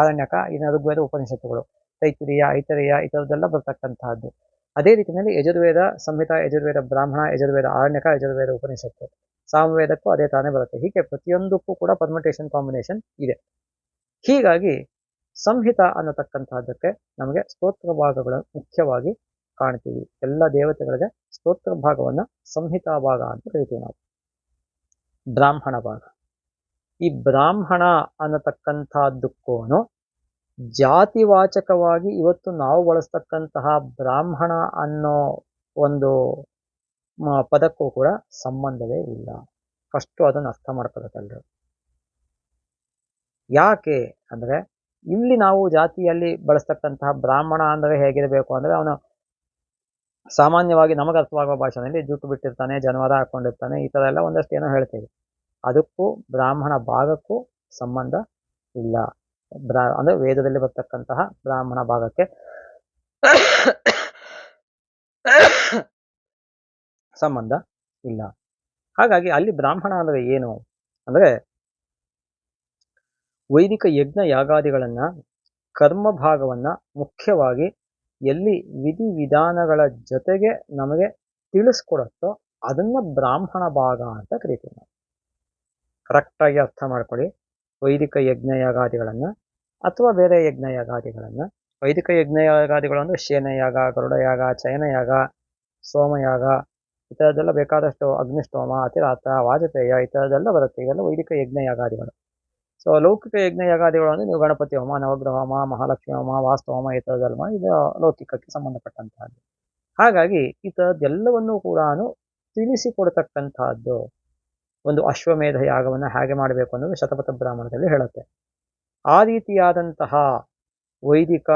ಆರಣ್ಯಕ, ಇನ್ನು ಋಗ್ವೇದ ಉಪನಿಷತ್ತುಗಳು. ತೈತಿರಿಯ, ಐತರಿಯ ಈ ಥರದ್ದೆಲ್ಲ ಬರ್ತಕ್ಕಂತಹದ್ದು. ಅದೇ ರೀತಿಯಲ್ಲಿ ಯಜುರ್ವೇದ ಸಂಹಿತ, ಯಜುರ್ವೇದ ಬ್ರಾಹ್ಮಣ, ಯಜುರ್ವೇದ ಆರಣ್ಯಕ, ಯಜುರ್ವೇದ ಉಪನಿಷತ್ತು, ಸಾಮವೇದಕ್ಕೂ ಅದೇ ತಾನೇ ಬರುತ್ತೆ. ಹೀಗೆ ಪ್ರತಿಯೊಂದಕ್ಕೂ ಕೂಡ ಪರ್ಮಿಟೇಷನ್ ಕಾಂಬಿನೇಷನ್ ಇದೆ. ಹೀಗಾಗಿ ಸಂಹಿತ ಅನ್ನತಕ್ಕಂತಹದ್ದಕ್ಕೆ ನಮಗೆ ಸ್ತೋತ್ರ ಭಾಗಗಳು ಮುಖ್ಯವಾಗಿ ಕಾಣ್ತೀವಿ. ಎಲ್ಲ ದೇವತೆಗಳಿಗೆ ಸ್ತೋತ್ರ ಭಾಗವನ್ನ ಸಂಹಿತಾ ಭಾಗ ಅಂತ ಕರಿತೀವಿ ನಾವು. ಬ್ರಾಹ್ಮಣ ಭಾಗ. ಈ ಬ್ರಾಹ್ಮಣ ಅನ್ನತಕ್ಕಂಥದ್ದಕ್ಕೂ ಜಾತಿವಾಚಕವಾಗಿ ಇವತ್ತು ನಾವು ಬಳಸ್ತಕ್ಕಂತಹ ಬ್ರಾಹ್ಮಣ ಅನ್ನೋ ಒಂದು ಪದಕ್ಕೂ ಕೂಡ ಸಂಬಂಧವೇ ಇಲ್ಲ. ಫಸ್ಟು ಅದನ್ನು ಅರ್ಥ ಮಾಡ್ಕೊಳ್ಬೇಕಲ್ರು. ಯಾಕೆ ಅಂದ್ರೆ, ಇಲ್ಲಿ ನಾವು ಜಾತಿಯಲ್ಲಿ ಬಳಸ್ತಕ್ಕಂತಹ ಬ್ರಾಹ್ಮಣ ಅಂದ್ರೆ ಹೇಗಿರಬೇಕು ಅಂದ್ರೆ ಅವನು ಸಾಮಾನ್ಯವಾಗಿ ನಮಗೆ ಅರ್ಥವಾಗುವ ಭಾಷೆಯಲ್ಲಿ ಜುಟ್ಟು ಬಿಟ್ಟಿರ್ತಾನೆ ಜನವಾದ ಹಾಕೊಂಡಿರ್ತಾನೆ, ಈ ತರ ಎಲ್ಲ ಒಂದಷ್ಟು ಏನೋ ಹೇಳ್ತೇವೆ. ಅದಕ್ಕೂ ಬ್ರಾಹ್ಮಣ ಭಾಗಕ್ಕೂ ಸಂಬಂಧ ಇಲ್ಲ. ಬ್ರಾ, ಅಂದ್ರೆ ವೇದದಲ್ಲಿ ಬರ್ತಕ್ಕಂತಹ ಬ್ರಾಹ್ಮಣ ಭಾಗಕ್ಕೆ ಸಂಬಂಧ ಇಲ್ಲ. ಹಾಗಾಗಿ ಅಲ್ಲಿ ಬ್ರಾಹ್ಮಣ ಅಂದ್ರೆ ಏನು? ಅಂದ್ರೆ ವೈದಿಕ ಯಜ್ಞ ಯಾಗಾದಿಗಳನ್ನ ಕರ್ಮ ಭಾಗವನ್ನ ಮುಖ್ಯವಾಗಿ ಎಲ್ಲಿ ವಿಧಿ ವಿಧಾನಗಳ ಜೊತೆಗೆ ನಮಗೆ ತಿಳಿಸ್ಕೊಡತ್ತೋ ಅದನ್ನ ಬ್ರಾಹ್ಮಣ ಭಾಗ ಅಂತ ಕರಿತೀವಿ ನಾವು. ಕರೆಕ್ಟಾಗಿ ಅರ್ಥ ಮಾಡ್ಕೊಳ್ಳಿ. ವೈದಿಕ ಯಜ್ಞ ಯಾಗಾದಿಗಳನ್ನ ಅಥವಾ ಬೇರೆ ಯಜ್ಞ ಯಾಗಾದಿಗಳನ್ನ ವೈದಿಕ ಯಜ್ಞ ಯಾಗಾದಿಗಳು ಅಂದ್ರೆ ಶೇನಯಾಗ, ಗರುಡಯಾಗ, ಚಯನಯಾಗ, ಸೋಮಯಾಗ ಈ ಥರದ್ದೆಲ್ಲ ಬೇಕಾದಷ್ಟು ಅಗ್ನಿಷ್ಟೋಮ ಅತಿರಾತ ವಾಜಪೇಯ ಈ ಥರದ್ದೆಲ್ಲ ಬರುತ್ತೆ. ಇವೆಲ್ಲ ವೈದಿಕ ಯಜ್ಞ ಯಾಗಾದಿಗಳು ಸೊ ಲೌಕಿಕ ಯಜ್ಞ ಯಾಗಾದಿಗಳು ಅಂದ್ರೆ ನೀವು ಗಣಪತಿ ಹೋಮ, ನವಗ್ರಹ ಹೋಮ, ಮಹಾಲಕ್ಷ್ಮಿ ಹೋಮ, ವಾಸ್ತು ಹೋಮ ಈ ಥರದ್ದೆಲ್ಲ ಇದು ಲೌಕಿಕಕ್ಕೆ ಸಂಬಂಧಪಟ್ಟಂತಹದ್ದು. ಹಾಗಾಗಿ ಈ ಥರದ್ದೆಲ್ಲವನ್ನೂ ಕೂಡ ತಿಳಿಸಿಕೊಡ್ತಕ್ಕಂತಹದ್ದು ಒಂದು ಅಶ್ವಮೇಧ ಯಾಗವನ್ನು ಹೇಗೆ ಮಾಡಬೇಕು ಅನ್ನೋದು ಶತಪಥ ಬ್ರಾಹ್ಮಣದಲ್ಲಿ ಹೇಳುತ್ತೆ. ಆ ರೀತಿಯಾದಂತಹ ವೈದಿಕ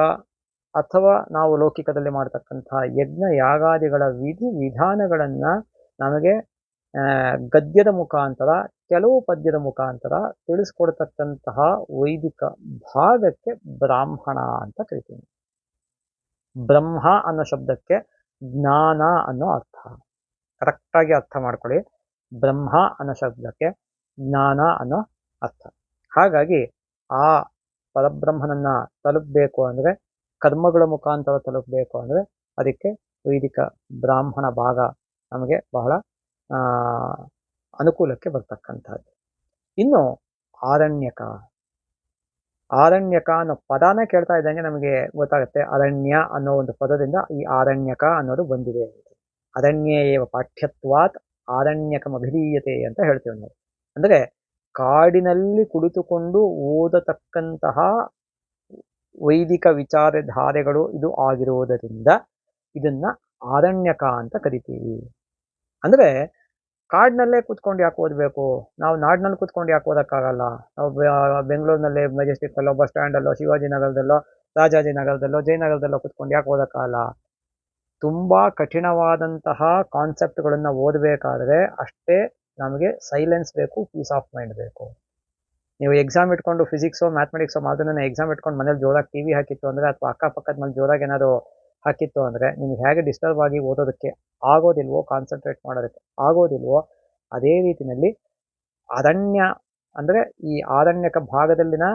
ಅಥವಾ ನಾವು ಲೌಕಿಕದಲ್ಲಿ ಮಾಡತಕ್ಕಂತಹ ಯಜ್ಞ ಯಾಗಾದಿಗಳ ವಿಧಿ ವಿಧಾನಗಳನ್ನ ನಮಗೆ ಗದ್ಯದ ಮುಖಾಂತರ, ಕೆಲವು ಪದ್ಯದ ಮುಖಾಂತರ ತಿಳಿಸ್ಕೊಡ್ತಕ್ಕಂತಹ ವೈದಿಕ ಭಾಗಕ್ಕೆ ಬ್ರಾಹ್ಮಣ ಅಂತ ಕರಿತೀನಿ. ಬ್ರಹ್ಮ ಅನ್ನೋ ಶಬ್ದಕ್ಕೆ ಜ್ಞಾನ ಅನ್ನೋ ಅರ್ಥ. ಕರೆಕ್ಟಾಗಿ ಅರ್ಥ ಮಾಡ್ಕೊಳ್ಳಿ. ಬ್ರಹ್ಮ ಅನ್ನೋ ಶಬ್ದಕ್ಕೆ ಜ್ಞಾನ ಅನ್ನೋ ಅರ್ಥ. ಹಾಗಾಗಿ ಆ ಪರಬ್ರಹ್ಮನನ್ನ ತಲುಪಬೇಕು ಅಂದ್ರೆ, ಕರ್ಮಗಳ ಮುಖಾಂತರ ತಲುಪಬೇಕು ಅಂದ್ರೆ, ಅದಕ್ಕೆ ವೈದಿಕ ಬ್ರಾಹ್ಮಣ ಭಾಗ ನಮಗೆ ಬಹಳ ಅನುಕೂಲಕ್ಕೆ ಬರ್ತಕ್ಕಂಥದ್ದು. ಇನ್ನು ಆರಣ್ಯಕ. ಆರಣ್ಯಕ ಅನ್ನೋ ಪದಾನ ಕೇಳ್ತಾ ಇದ್ದಂಗೆ ನಮಗೆ ಗೊತ್ತಾಗುತ್ತೆ, ಅರಣ್ಯ ಅನ್ನೋ ಒಂದು ಪದದಿಂದ ಈ ಆರಣ್ಯಕ ಅನ್ನೋದು ಬಂದಿದೆ. ಅರಣ್ಯ ಏವ ಪಾಠ್ಯತ್ವಾತ್ ಆರಣ್ಯಕಮಭಿಧೀಯತೆ ಅಂತ ಹೇಳ್ತೇವೆ ನಾವು. ಅಂದರೆ ಕಾಡಿನಲ್ಲಿ ಕುಳಿತುಕೊಂಡು ಓದತಕ್ಕಂತಹ ವೈದಿಕ ವಿಚಾರಧಾರೆಗಳು ಇದು ಆಗಿರುವುದರಿಂದ ಇದನ್ನ ಆರಣ್ಯಕ ಅಂತ ಕರಿತೀವಿ. ಅಂದ್ರೆ ಕಾಡಿನಲ್ಲೇ ಕೂತ್ಕೊಂಡು ಯಾಕೆ ಓದಬೇಕು? ನಾವು ನಾಡಿನಲ್ಲಿ ಕೂತ್ಕೊಂಡು ಯಾಕೆ ಓದಕ್ಕಾಗಲ್ಲ? ನಾವು ಬೆಂಗಳೂರಿನಲ್ಲಿ ಮೆಜೆಸ್ಟಿಕ್ ಅಲ್ಲೋ ಬಸ್ ಸ್ಟ್ಯಾಂಡಲ್ಲೋ ಶಿವಾಜಿನಗರದಲ್ಲೋ ರಾಜಾಜಿನಗರದಲ್ಲೋ ಜಯನಗರದಲ್ಲೋ ಕೂತ್ಕೊಂಡು ಯಾಕೆ ಓದಕ್ಕಾಗಲ್ಲ? ತುಂಬಾ ಕಠಿಣವಾದಂತಹ ಕಾನ್ಸೆಪ್ಟ್ಗಳನ್ನು ಓದಬೇಕಾದ್ರೆ ಅಷ್ಟೇ ನಮಗೆ ಸೈಲೆನ್ಸ್ ಬೇಕು ಪೀಸ್ ಆಫ್ ಮೈಂಡ್ ಬೇಕು. ನೀವು ಎಕ್ಸಾಮ್ ಇಟ್ಕೊಂಡು ಫಿಸಿಕ್ಸೋ ಮ್ಯಾಥಮೆಟಿಕ್ಸೋ ಮಾತ್ರ ಎಕ್ಸಾಮ್ ಇಟ್ಕೊಂಡು ಮನೇಲಿ ಜೋರಾಗಿ ಟಿವಿ ಹಾಕಿತ್ತು ಅಂದರೆ ಅಥವಾ ಅಕ್ಕಪಕ್ಕದ ಮೇಲೆ ಜೋರಾಗಿ ಏನಾದರೂ ಹಾಕಿತ್ತು ಅಂದರೆ ನಿಮ್ಗೆ ಹೇಗೆ ಡಿಸ್ಟರ್ಬ್ ಆಗಿ ಓದೋದಕ್ಕೆ ಆಗೋದಿಲ್ವೋ ಕಾನ್ಸಂಟ್ರೇಟ್ ಮಾಡೋದಕ್ಕೆ ಆಗೋದಿಲ್ವೋ, ಅದೇ ರೀತಿಯಲ್ಲಿ ಅರಣ್ಯ ಅಂದರೆ ಈ ಆರಣ್ಯಕ ಭಾಗದಲ್ಲಿನ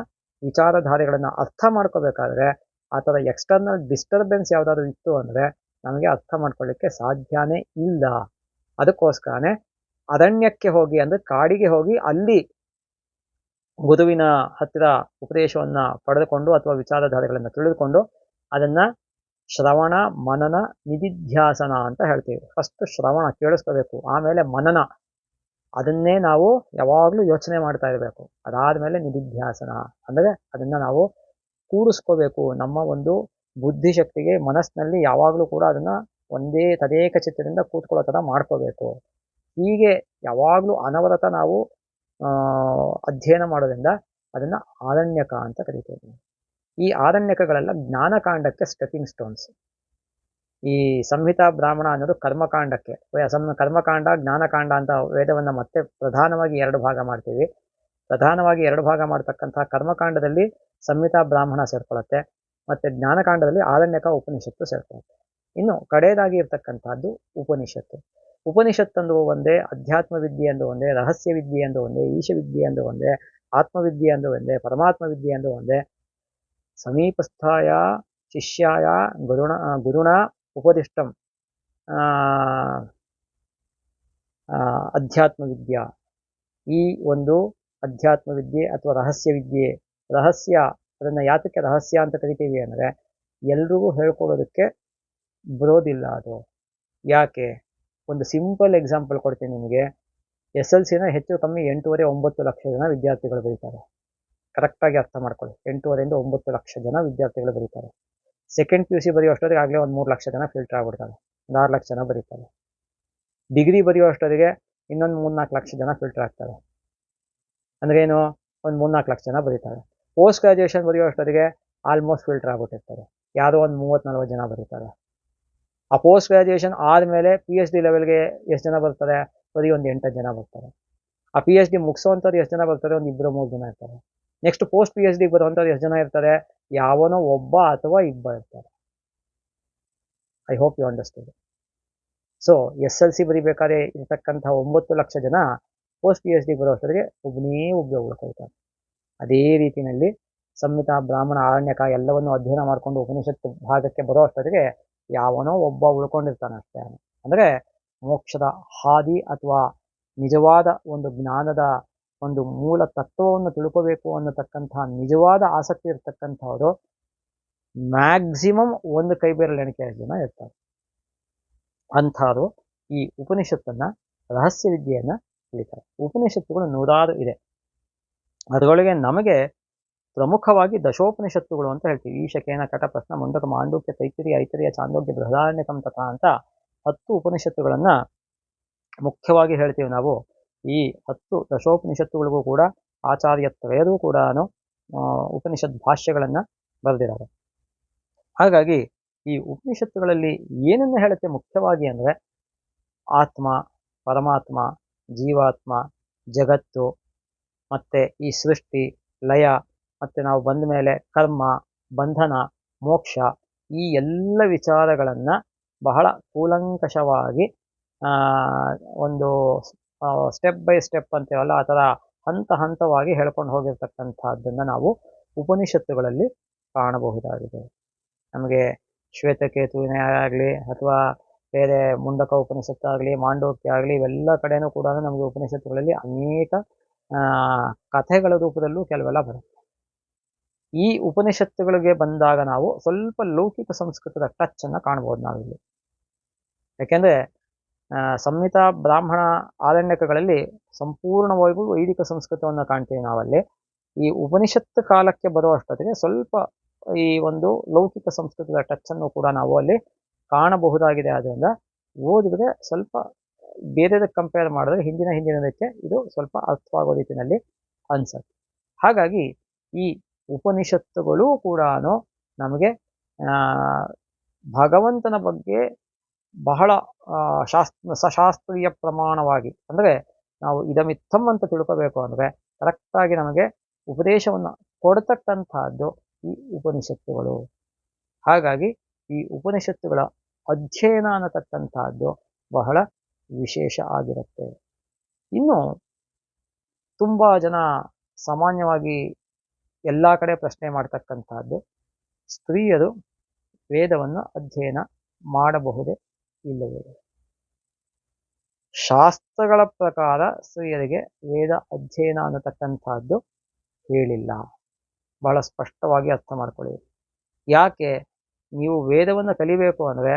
ವಿಚಾರಧಾರೆಗಳನ್ನು ಅರ್ಥ ಮಾಡ್ಕೋಬೇಕಾದ್ರೆ ಆ ಥರ ಎಕ್ಸ್ಟರ್ನಲ್ ಡಿಸ್ಟರ್ಬೆನ್ಸ್ ಯಾವುದಾದ್ರೂ ಇತ್ತು ಅಂದರೆ ನಮಗೆ ಅರ್ಥ ಮಾಡ್ಕೊಳ್ಳಿಕ್ಕೆ ಸಾಧ್ಯನೇ ಇಲ್ಲ. ಅದಕ್ಕೋಸ್ಕರನೇ ಅರಣ್ಯಕ್ಕೆ ಹೋಗಿ ಅಂದ್ರೆ ಕಾಡಿಗೆ ಹೋಗಿ ಅಲ್ಲಿ ಗುರುವಿನ ಹತ್ತಿರ ಉಪದೇಶವನ್ನ ಪಡೆದುಕೊಂಡು ಅಥವಾ ವಿಚಾರಧಾರೆಗಳನ್ನ ತಿಳಿದುಕೊಂಡು ಅದನ್ನ ಶ್ರವಣ, ಮನನ, ನಿಧಿಧ್ಯಾಸನ ಅಂತ ಹೇಳ್ತೀವಿ. ಫಸ್ಟ್ ಶ್ರವಣ ಕೇಳಿಸ್ಕೋಬೇಕು. ಆಮೇಲೆ ಮನನ. ಅದನ್ನೇ ನಾವು ಯಾವಾಗಲೂ ಯೋಚನೆ ಮಾಡ್ತಾ ಇರಬೇಕು. ಅದಾದ್ಮೇಲೆ ನಿಧಿಧ್ಯಾಸನ. ಅಂದರೆ ಅದನ್ನ ನಾವು ಕೂಡಿಸ್ಕೋಬೇಕು ನಮ್ಮ ಒಂದು ಬುದ್ಧಿಶಕ್ತಿಗೆ ಮನಸ್ಸಿನಲ್ಲಿ ಯಾವಾಗಲೂ ಕೂಡ ಅದನ್ನ ಒಂದೇ ತದೇಕ ಚಿತ್ರದಿಂದ ಕೂತ್ಕೊಳ್ಳೋ ಥರ ಮಾಡ್ಕೋಬೇಕು. ಹೀಗೆ ಯಾವಾಗಲೂ ಅನವರತ ನಾವು ಅಧ್ಯಯನ ಮಾಡೋದ್ರಿಂದ ಅದನ್ನ ಆರಣ್ಯಕ ಅಂತ ಕರಿತೇವೆ ಈ ಆರಣ್ಯಕಗಳೆಲ್ಲ ಜ್ಞಾನಕಾಂಡಕ್ಕೆ ಸ್ಟೆಪಿಂಗ್ ಸ್ಟೋನ್ಸ್ ಈ ಸಂಹಿತಾ ಬ್ರಾಹ್ಮಣ ಅನ್ನೋದು ಕರ್ಮಕಾಂಡಕ್ಕೆ ಕರ್ಮಕಾಂಡ, ಜ್ಞಾನಕಾಂಡ ಅಂತ ವೇದವನ್ನ ಮತ್ತೆ ಪ್ರಧಾನವಾಗಿ ಎರಡು ಭಾಗ ಮಾಡ್ತೀವಿ. ಪ್ರಧಾನವಾಗಿ ಎರಡು ಭಾಗ ಮಾಡ್ತಕ್ಕಂತಹ ಕರ್ಮಕಾಂಡದಲ್ಲಿ ಸಂಹಿತಾ ಬ್ರಾಹ್ಮಣ ಸೇರ್ಕೊಳ್ಳುತ್ತೆ, ಮತ್ತೆ ಜ್ಞಾನಕಾಂಡದಲ್ಲಿ ಆರಣ್ಯಕ ಉಪನಿಷತ್ತು ಸೇರ್ಕೊಳ್ಳುತ್ತೆ. ಇನ್ನು ಕಡೆಯದಾಗಿ ಇರ್ತಕ್ಕಂಥದ್ದು ಉಪನಿಷತ್ತು. ಉಪನಿಷತ್ ಅಂದು ಒಂದೇ, ಅಧ್ಯಾತ್ಮ ವಿದ್ಯೆ ಎಂದು ಒಂದೇ, ರಹಸ್ಯ ವಿದ್ಯೆ ಎಂದು ಒಂದೇ, ಈಶ ವಿದ್ಯೆ ಎಂದು ಒಂದೇ ಆತ್ಮವಿದ್ಯೆ ಎಂದು ಒಂದೇ, ಪರಮಾತ್ಮ ವಿದ್ಯೆ ಎಂದು ಒಂದೇ. ಸಮೀಪಸ್ಥಾಯ ಶಿಷ್ಯಾಯ ಗುರುಣ ಗುರುಣ ಉಪದಿಷ್ಟಂ ಅಧ್ಯಾತ್ಮ ವಿದ್ಯಾ. ಈ ಒಂದು ಅಧ್ಯಾತ್ಮ ವಿದ್ಯೆ ಅಥವಾ ರಹಸ್ಯ ವಿದ್ಯೆ, ರಹಸ್ಯ, ಅದನ್ನು ಯಾತಕ್ಕೆ ರಹಸ್ಯ ಅಂತ ಕರಿತೀವಿ ಅಂದ್ರೆ ಎಲ್ರಿಗೂ ಹೇಳ್ಕೊಡೋದಕ್ಕೆ ಬರೋದಿಲ್ಲ ಅದು. ಯಾಕೆ? ಒಂದು ಸಿಂಪಲ್ ಎಕ್ಸಾಂಪಲ್ ಕೊಡ್ತೀನಿ ನಿಮಗೆ. ಎಸ್ ಎಲ್ ಸಿನ ಹೆಚ್ಚು ಕಮ್ಮಿ ಎಂಟೂವರೆ ಒಂಬತ್ತು ಲಕ್ಷ ಜನ ವಿದ್ಯಾರ್ಥಿಗಳು ಬರೀತಾರೆ. ಕರೆಕ್ಟಾಗಿ ಅರ್ಥ ಮಾಡ್ಕೊಳ್ಳಿ. ಎಂಟೂವರೆಯಿಂದ ಒಂಬತ್ತು ಲಕ್ಷ ಜನ ವಿದ್ಯಾರ್ಥಿಗಳು ಬರೀತಾರೆ. ಸೆಕೆಂಡ್ ಪಿ ಯು ಸಿ ಬರೆಯೋ ಅಷ್ಟೊತ್ತಿಗೆ ಆಗಲೇ ಒಂದು ಮೂರು ಲಕ್ಷ ಜನ ಫಿಲ್ಟರ್ ಆಗ್ಬಿಡ್ತಾರೆ. ಒಂದು ಆರು ಲಕ್ಷ ಜನ ಬರೀತಾರೆ. ಡಿಗ್ರಿ ಬರೆಯೋ ಅಷ್ಟೊತ್ತಿಗೆ ಇನ್ನೊಂದು ಮೂರ್ನಾಲ್ಕು ಲಕ್ಷ ಜನ ಫಿಲ್ಟರ್ ಆಗ್ತಾರೆ. ಅಂದ್ರೆ ಏನು? ಒಂದು ಮೂರ್ನಾಲ್ಕು ಲಕ್ಷ ಜನ ಬರೀತಾರೆ. ಪೋಸ್ಟ್ ಗ್ರಾಜುಯೇಷನ್ ಬರೆಯೋ ಅಷ್ಟೊತ್ತಿಗೆ ಆಲ್ಮೋಸ್ಟ್ ಫಿಲ್ಟರ್ ಆಗ್ಬಿಟ್ಟಿರ್ತಾರೆ. ಯಾರೋ ಒಂದು ಮೂವತ್ತು ನಲ್ವತ್ತು ಜನ ಬರೀತಾರೆ. ಆ ಪೋಸ್ಟ್ ಗ್ರಾಜುಯೇಷನ್ ಆದಮೇಲೆ ಪಿ ಎಚ್ ಡಿ ಲೆವೆಲ್ಗೆ ಎಷ್ಟು ಜನ ಬರ್ತಾರೆ? ಬರೀ ಒಂದು ಎಂಟು ಜನ ಬರ್ತಾರೆ. ಆ ಪಿ ಎಚ್ ಡಿ ಮುಗಿಸೋವಂಥವ್ರು ಎಷ್ಟು ಜನ ಬರ್ತಾರೆ? ಒಂದು ಇಬ್ಬರು ಮೂರು ಜನ ಇರ್ತಾರೆ. Next post P H D ಬರುವಂಥವ್ರು ಎಷ್ಟು ಜನ ಇರ್ತಾರೆ? ಯಾವನೋ ಒಬ್ಬ ಅಥವಾ ಇಬ್ಬ ಇರ್ತಾರೆ. I hope you understand so S L C ಬರಿಬೇಕಾದ್ರೆ ಇರ್ತಕ್ಕಂಥ ಒಂಬತ್ತು ಲಕ್ಷ ಜನ ಪೋಸ್ಟ್ ಪಿ ಎಚ್ ಡಿ ಬರೋ ಒಬ್ಬನೇ ಒಬ್ಬ ಉಳ್ಕೊಳ್ತಾರೆ. ಅದೇ ರೀತಿಯಲ್ಲಿ ಸಂಹಿತ, ಬ್ರಾಹ್ಮಣ, ಆರಣ್ಯಕ ಎಲ್ಲವನ್ನು ಅಧ್ಯಯನ ಮಾಡಿಕೊಂಡು ಉಪನಿಷತ್ತು ಭಾಗಕ್ಕೆ ಬರೋ ಅಷ್ಟೊತ್ತಿಗೆ ಯಾವನೋ ಒಬ್ಬ ಉಳ್ಕೊಂಡಿರ್ತಾನೆ ಅಷ್ಟೇ. ಅಂದ್ರೆ ಮೋಕ್ಷದ ಹಾದಿ ಅಥವಾ ನಿಜವಾದ ಒಂದು ಜ್ಞಾನದ ಒಂದು ಮೂಲ ತತ್ವವನ್ನು ತಿಳ್ಕೋಬೇಕು ಅನ್ನತಕ್ಕಂತಹ ನಿಜವಾದ ಆಸಕ್ತಿ ಇರ್ತಕ್ಕಂಥವರು ಮ್ಯಾಕ್ಸಿಮಮ್ ಒಂದು ಕೈ ಎಣಿಕೆ ಜನ ಇರ್ತಾರೆ. ಅಂಥವ್ರು ಈ ಉಪನಿಷತ್ತನ್ನ, ರಹಸ್ಯ ವಿದ್ಯೆಯನ್ನ ಕಲಿತಾರೆ ಉಪನಿಷತ್ತುಗಳು ನೂರಾರು ಇದೆ. ಅದರೊಳಗೆ ನಮಗೆ ಪ್ರಮುಖವಾಗಿ ದಶೋಪನಿಷತ್ತುಗಳು ಅಂತ ಹೇಳ್ತೀವಿ. ಈಶಕೇನ ಕಟ ಪ್ರಶ್ನ ಮುಂಡಕ, ಮಾಂಡೂಕ್ಯ ತೈತಿರಿ ಐತರಿಯ ಚಾಂದೋಗ್ಯ, ಬೃಹದಾರಣ್ಯಕಂ ತಥಾ ಅಂತ ಹತ್ತು ಉಪನಿಷತ್ತುಗಳನ್ನ ಮುಖ್ಯವಾಗಿ ಹೇಳ್ತೀವಿ ನಾವು. ಈ ಹತ್ತು ದಶೋಪನಿಷತ್ತುಗಳಿಗೂ ಕೂಡ, ಆಚಾರ್ಯ ತ್ರಯರೂ ಕೂಡ ಉಪನಿಷತ್ ಭಾಷ್ಯಗಳನ್ನ ಬರೆದಿದ್ದಾರೆ. ಹಾಗಾಗಿ ಈ ಉಪನಿಷತ್ತುಗಳಲ್ಲಿ ಏನನ್ನ ಹೇಳುತ್ತೆ ಮುಖ್ಯವಾಗಿ ಅಂದ್ರೆ, ಆತ್ಮ, ಪರಮಾತ್ಮ, ಜೀವಾತ್ಮ, ಜಗತ್ತು, ಮತ್ತೆ ಈ ಸೃಷ್ಟಿ, ಲಯ ಮತ್ತೆ ನಾವು ಬಂದ ಮೇಲೆ ಕರ್ಮ, ಬಂಧನ, ಮೋಕ್ಷ ಈ ಎಲ್ಲ ವಿಚಾರಗಳನ್ನು ಬಹಳ ಕೂಲಂಕಷವಾಗಿ ಒಂದು ಸ್ಟೆಪ್ ಬೈ ಸ್ಟೆಪ್ ಅಂತೇವಲ್ಲ ಆ ಥರ ಹಂತ ಹಂತವಾಗಿ ಹೇಳ್ಕೊಂಡು ಹೋಗಿರ್ತಕ್ಕಂಥದ್ದನ್ನು ನಾವು ಉಪನಿಷತ್ತುಗಳಲ್ಲಿ ಕಾಣಬಹುದಾಗಿದೆ. ನಮಗೆ ಶ್ವೇತಕೇತುವಿನೇ ಆಗಲಿ ಅಥವಾ ಬೇರೆ ಮುಂಡಕ ಉಪನಿಷತ್ತು ಆಗಲಿ, ಮಾಂಡೋಕ್ಯ ಆಗಲಿ ಇವೆಲ್ಲ ಕಡೆನೂ ಕೂಡ ನಮಗೆ ಉಪನಿಷತ್ತುಗಳಲ್ಲಿ ಅನೇಕ ಕಥೆಗಳ ರೂಪದಲ್ಲೂ ಕೆಲವೆಲ್ಲ ಬರುತ್ತೆ. ಈ ಉಪನಿಷತ್ತುಗಳಿಗೆ ಬಂದಾಗ ನಾವು ಸ್ವಲ್ಪ ಲೌಕಿಕ ಸಂಸ್ಕೃತದ ಟಚ್ ಅನ್ನು ಕಾಣ್ಬೋದು ನಾವಿಲ್ಲಿ. ಯಾಕೆಂದ್ರೆ ಸಂಹಿತ ಬ್ರಾಹ್ಮಣ ಆರಣ್ಯಕಗಳಲ್ಲಿ ಸಂಪೂರ್ಣವಾಗಿ ವೈದಿಕ ಸಂಸ್ಕೃತವನ್ನು ಕಾಣ್ತೀವಿ ನಾವಲ್ಲಿ. ಈ ಉಪನಿಷತ್ತು ಕಾಲಕ್ಕೆ ಬರುವಷ್ಟೊತ್ತಿಗೆ ಸ್ವಲ್ಪ ಈ ಒಂದು ಲೌಕಿಕ ಸಂಸ್ಕೃತದ ಟಚ್ ಅನ್ನು ಕೂಡ ನಾವು ಅಲ್ಲಿ ಕಾಣಬಹುದಾಗಿದೆ. ಆದ್ದರಿಂದ ಓದಿದ್ರೆ ಸ್ವಲ್ಪ ಬೇರೆದಕ್ಕೆ ಕಂಪೇರ್ ಮಾಡಿದ್ರೆ ಹಿಂದಿನ ಹಿಂದಿನದಕ್ಕೆ ಇದು ಸ್ವಲ್ಪ ಅರ್ಥವಾಗೋ ರೀತಿಯಲ್ಲಿ ಅನ್ಸತ್ತೆ. ಹಾಗಾಗಿ ಈ ಉಪನಿಷತ್ತುಗಳು ಕೂಡ ನಮಗೆ ಭಗವಂತನ ಬಗ್ಗೆ ಬಹಳ ಶಾಸ್ತ್ರ, ಸಶಾಸ್ತ್ರೀಯ ಪ್ರಮಾಣವಾಗಿ, ಅಂದರೆ ನಾವು ಇದಮಿತ್ತಮ್ ಅಂತ ತಿಳ್ಕೋಬೇಕು ಅಂದರೆ ಕರೆಕ್ಟಾಗಿ ನಮಗೆ ಉಪದೇಶವನ್ನು ಕೊಡ್ತಕ್ಕಂತಹದ್ದು ಈ ಉಪನಿಷತ್ತುಗಳು. ಹಾಗಾಗಿ ಈ ಉಪನಿಷತ್ತುಗಳ ಅಧ್ಯಯನ ಅನ್ನತಕ್ಕಂತಹದ್ದು ಬಹಳ ವಿಶೇಷ ಆಗಿರುತ್ತೆ. ಇನ್ನು ತುಂಬ ಜನ ಸಾಮಾನ್ಯವಾಗಿ ಎಲ್ಲ ಕಡೆ ಪ್ರಶ್ನೆ ಮಾಡ್ತಕ್ಕಂತಹದ್ದು. ಸ್ತ್ರೀಯರು ವೇದವನ್ನು ಅಧ್ಯಯನ ಮಾಡಬಹುದೇ ಇಲ್ಲವೇ? ಶಾಸ್ತ್ರಗಳ ಪ್ರಕಾರ ಸ್ತ್ರೀಯರಿಗೆ ವೇದ ಅಧ್ಯಯನ ಅನ್ನತಕ್ಕಂಥದ್ದು ಹೇಳಿಲ್ಲ. ಬಹಳ ಸ್ಪಷ್ಟವಾಗಿ ಅರ್ಥ ಮಾಡ್ಕೊಳ್ಳಿ. ಯಾಕೆ? ನೀವು ವೇದವನ್ನು ಕಲಿಬೇಕು ಅಂದರೆ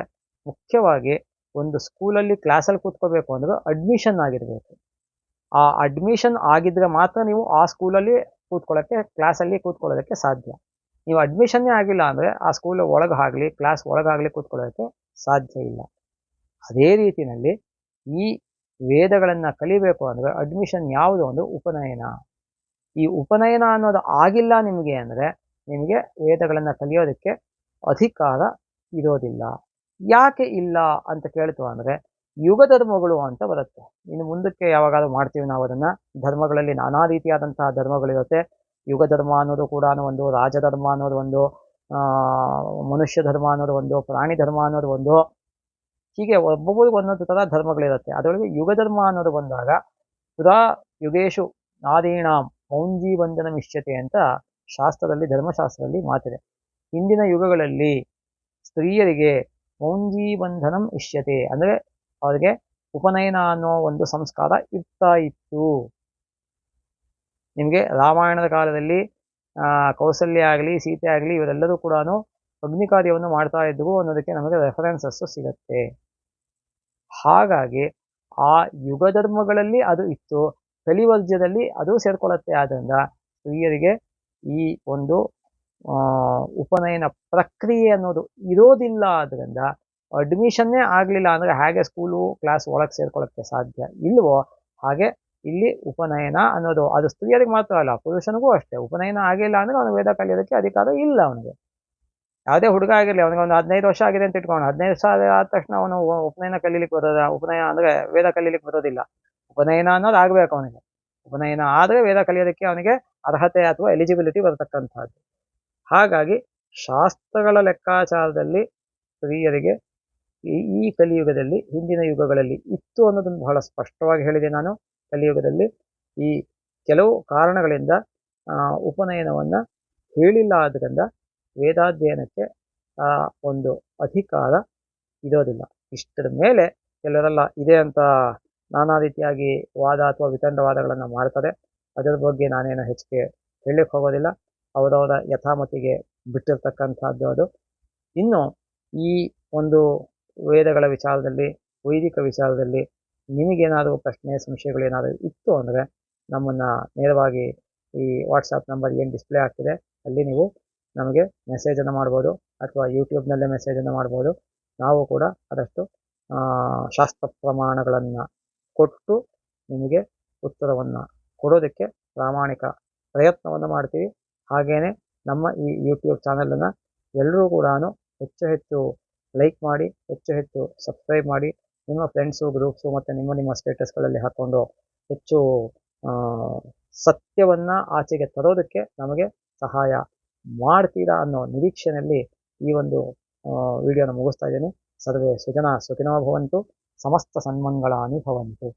ಮುಖ್ಯವಾಗಿ ಒಂದು ಸ್ಕೂಲಲ್ಲಿ ಕ್ಲಾಸಲ್ಲಿ ಕೂತ್ಕೋಬೇಕು ಅಂದ್ರೆ ಅಡ್ಮಿಷನ್ ಆಗಿರಬೇಕು. ಆ ಅಡ್ಮಿಷನ್ ಆಗಿದ್ರೆ ಮಾತ್ರ ನೀವು ಆ ಸ್ಕೂಲಲ್ಲಿ ಕೂತ್ಕೊಳ್ಳೋಕ್ಕೆ ಕ್ಲಾಸಲ್ಲಿ ಕೂತ್ಕೊಳ್ಳೋದಕ್ಕೆ ಸಾಧ್ಯ. ನೀವು ಅಡ್ಮಿಷನ್ನೇ ಆಗಿಲ್ಲ ಅಂದರೆ ಆ ಸ್ಕೂಲ್ ಒಳಗಾಗಲಿ ಕ್ಲಾಸ್ ಒಳಗಾಗಲಿ ಕೂತ್ಕೊಳ್ಳೋದಕ್ಕೆ ಸಾಧ್ಯ ಇಲ್ಲ. ಅದೇ ರೀತಿಯಲ್ಲಿ ಈ ವೇದಗಳನ್ನು ಕಲಿಬೇಕು ಅಂದರೆ ಅಡ್ಮಿಷನ್ ಯಾವುದು ಒಂದು ಉಪನಯನ. ಈ ಉಪನಯನ ಅನ್ನೋದು ಆಗಿಲ್ಲ ನಿಮಗೆ ಅಂದರೆ ನಿಮಗೆ ವೇದಗಳನ್ನು ಕಲಿಯೋದಕ್ಕೆ ಅಧಿಕಾರ ಇರೋದಿಲ್ಲ. ಯಾಕೆ ಇಲ್ಲ ಅಂತ ಕೇಳ್ತು ಅಂದರೆ ಯುಗ ಧರ್ಮಗಳು ಅಂತ ಬರುತ್ತೆ. ಇನ್ನು ಮುಂದಕ್ಕೆ ಯಾವಾಗಾದ್ರೂ ಮಾಡ್ತೀವಿ ನಾವು ಅದನ್ನು. ಧರ್ಮಗಳಲ್ಲಿ ನಾನಾ ರೀತಿಯಾದಂತಹ ಧರ್ಮಗಳಿರುತ್ತೆ ಯುಗ ಧರ್ಮ ಅನ್ನೋದು ಕೂಡ ಒಂದು ರಾಜಧರ್ಮ ಅನ್ನೋದು ಒಂದು ಮನುಷ್ಯ ಧರ್ಮ ಅನ್ನೋದು ಒಂದು, ಪ್ರಾಣಿ ಧರ್ಮ ಅನ್ನೋದು ಒಂದು. ಹೀಗೆ ಒಬ್ಬೊಬ್ಬರಿಗೆ ಒಂದೊಂದು ಥರ ಧರ್ಮಗಳಿರುತ್ತೆ. ಅದರೊಳಗೆ ಯುಗ ಧರ್ಮ ಅನ್ನೋದು ಬಂದಾಗ ಪುರಾ ಯುಗೇಶು ನಾದೀಣಾಂ ಮೌಂಜಿ ಮಿಶ್ಚತೆ ಅಂತ ಶಾಸ್ತ್ರದಲ್ಲಿ, ಧರ್ಮಶಾಸ್ತ್ರದಲ್ಲಿ ಮಾತಿದೆ. ಹಿಂದಿನ ಯುಗಗಳಲ್ಲಿ ಸ್ತ್ರೀಯರಿಗೆ ಮೌಂಜಿ ಬಂಧನಂ ಇಷ್ಯತೆ. ಅಂದರೆ ಅವರಿಗೆ ಉಪನಯನ ಅನ್ನೋ ಒಂದು ಸಂಸ್ಕಾರ ಇರ್ತಾ ಇತ್ತು. ನಿಮಗೆ ರಾಮಾಯಣದ ಕಾಲದಲ್ಲಿ ಕೌಸಲ್ಯ ಆಗಲಿ, ಸೀತೆ ಆಗಲಿ ಇವರೆಲ್ಲರೂ ಕೂಡ ಅಗ್ನಿ ಕಾರ್ಯವನ್ನು ಮಾಡ್ತಾ ಇದ್ವು ಅನ್ನೋದಕ್ಕೆ ನಮಗೆ ರೆಫರೆನ್ಸಸ್ ಸಿಗತ್ತೆ. ಹಾಗಾಗಿ ಆ ಯುಗ ಧರ್ಮಗಳಲ್ಲಿ ಅದು ಇತ್ತು. ಕಲಿವರ್ಜ್ಯದಲ್ಲಿ ಅದು ಸೇರ್ಕೊಳ್ಳುತ್ತೆ ಆದ್ದರಿಂದ ಸ್ತ್ರೀಯರಿಗೆ ಈ ಒಂದು ಉಪನಯನ ಪ್ರಕ್ರಿಯೆ ಅನ್ನೋದು ಇರೋದಿಲ್ಲ. ಆದ್ದರಿಂದ ಅಡ್ಮಿಷನ್ನೇ ಆಗಲಿಲ್ಲ ಅಂದರೆ ಹೇಗೆ ಸ್ಕೂಲು ಕ್ಲಾಸ್ ಒಳಗೆ ಸೇರ್ಕೊಳ್ಳೋಕ್ಕೆ ಸಾಧ್ಯ ಇಲ್ವೋ? ಹಾಗೆ ಇಲ್ಲಿ ಉಪನಯನ ಅನ್ನೋದು. ಅದು ಸ್ತ್ರೀಯರಿಗೆ ಮಾತ್ರ ಅಲ್ಲ, ಪುರುಷನಿಗೂ ಅಷ್ಟೇ. ಉಪನಯನ ಆಗಿಲ್ಲ ಅಂದರೆ ಅವನು ವೇದ ಕಲಿಯೋದಕ್ಕೆ ಅಧಿಕಾರ ಇಲ್ಲ ಅವನಿಗೆ. ಯಾವುದೇ ಹುಡುಗ ಆಗಿರಲಿ, ಅವನಿಗೆ ಒಂದು ಹದಿನೈದು ವರ್ಷ ಆಗಿದೆ ಅಂತ ಇಟ್ಕೊಂಡು, ಹದಿನೈದು ವರ್ಷ ಆದ ತಕ್ಷಣ ಅವನು ಉಪನಯನ ಕಲೀಲಿಕ್ಕೆ ಬರೋದ, ಉಪನಯ ಅಂದರೆ ವೇದ ಕಲೀಲಿಕ್ಕೆ ಬರೋದಿಲ್ಲ. ಉಪನಯನ ಅನ್ನೋದು ಆಗಬೇಕು ಅವನಿಗೆ. ಉಪನಯನ ಆದರೆ ವೇದ ಕಲಿಯೋದಕ್ಕೆ ಅವನಿಗೆ ಅರ್ಹತೆ ಅಥವಾ ಎಲಿಜಿಬಿಲಿಟಿ ಬರತಕ್ಕಂಥದ್ದು. ಹಾಗಾಗಿ ಶಾಸ್ತ್ರಗಳ ಲೆಕ್ಕಾಚಾರದಲ್ಲಿ ಸ್ತ್ರೀಯರಿಗೆ ಈ ಕಲಿಯುಗದಲ್ಲಿ, ಹಿಂದಿನ ಯುಗಗಳಲ್ಲಿ ಇತ್ತು ಅನ್ನೋದನ್ನು ಬಹಳ ಸ್ಪಷ್ಟವಾಗಿ ಹೇಳಿದೆ ನಾನು. ಕಲಿಯುಗದಲ್ಲಿ ಈ ಕೆಲವು ಕಾರಣಗಳಿಂದ ಉಪನಯನವನ್ನು ಹೇಳಿಲ್ಲ ಆದ್ದರಿಂದ ವೇದಾಧ್ಯಯನಕ್ಕೆ ಒಂದು ಅಧಿಕಾರ ಇರೋದಿಲ್ಲ. ಇಷ್ಟರ ಮೇಲೆ ಕೆಲವರೆಲ್ಲ ಇದೆ ಅಂತ ನಾನಾ ರೀತಿಯಾಗಿ ವಾದ ಅಥವಾ ವಿತಂಡವಾದಗಳನ್ನು ಮಾಡ್ತಾರೆ. ಅದರ ಬಗ್ಗೆ ನಾನೇನು ಹೆಚ್ಚಿಗೆ ಹೇಳಲಿಕ್ಕೆ ಹೋಗೋದಿಲ್ಲ. ಅವರವರ ಯಥಾಮತಿಗೆ ಬಿಟ್ಟಿರ್ತಕ್ಕಂಥದ್ದು ಅದು. ಇನ್ನು ಈ ಒಂದು ವೇದಗಳ ವಿಚಾರದಲ್ಲಿ, ವೈದಿಕ ವಿಚಾರದಲ್ಲಿ ನಿಮಗೇನಾದರೂ ಪ್ರಶ್ನೆ, ಸಂಶಯಗಳು ಏನಾದರೂ ಇತ್ತು ಅಂದರೆ ನಮ್ಮನ್ನು ನೇರವಾಗಿ ಈ ವಾಟ್ಸಪ್ ನಂಬರ್ ಏನು ಡಿಸ್ಪ್ಲೇ ಆಗ್ತಿದೆ, ಅಲ್ಲಿ ನೀವು ನಮಗೆ ಮೆಸೇಜನ್ನು ಮಾಡ್ಬೋದು ಅಥವಾ ಯೂಟ್ಯೂಬ್ನಲ್ಲೇ ಮೆಸೇಜನ್ನು ಮಾಡ್ಬೋದು. ನಾವು ಕೂಡ ಆದಷ್ಟು ಶಾಸ್ತ್ರ ಪ್ರಮಾಣಗಳನ್ನು ಕೊಟ್ಟು ನಿಮಗೆ ಉತ್ತರವನ್ನು ಕೊಡೋದಕ್ಕೆ ಪ್ರಾಮಾಣಿಕ ಪ್ರಯತ್ನವನ್ನು ಮಾಡ್ತೀವಿ. ಹಾಗೆಯೇ ನಮ್ಮ ಈ ಯೂಟ್ಯೂಬ್ ಚಾನಲನ್ನು ಎಲ್ಲರೂ ಕೂಡ ಹೆಚ್ಚು ಹೆಚ್ಚು ಲೈಕ್ ಮಾಡಿ, ಹೆಚ್ಚು ಹೆಚ್ಚು ಸಬ್ಸ್ಕ್ರೈಬ್ ಮಾಡಿ, ನಿಮ್ಮ ಫ್ರೆಂಡ್ಸು ಗ್ರೂಪ್ಸು ಮತ್ತು ನಿಮ್ಮ ನಿಮ್ಮ ಸ್ಟೇಟಸ್ಗಳಲ್ಲಿ ಹಾಕ್ಕೊಂಡು ಹೆಚ್ಚು ಸತ್ಯವನ್ನು ಆಚೆಗೆ ತರೋದಕ್ಕೆ ನಮಗೆ ಸಹಾಯ ಮಾಡ್ತೀರಾ ಅನ್ನೋ ನಿರೀಕ್ಷೆಯಲ್ಲಿ ಈ ಒಂದು ವಿಡಿಯೋನ ಮುಗಿಸ್ತಾ ಇದ್ದೀನಿ. ಸರ್ವೇ ಸುಜನ ಸುಖಿನೋ ಭವಂತು, ಸಮಸ್ತ ಸನ್ಮಂಗಳ ಭವಂತು.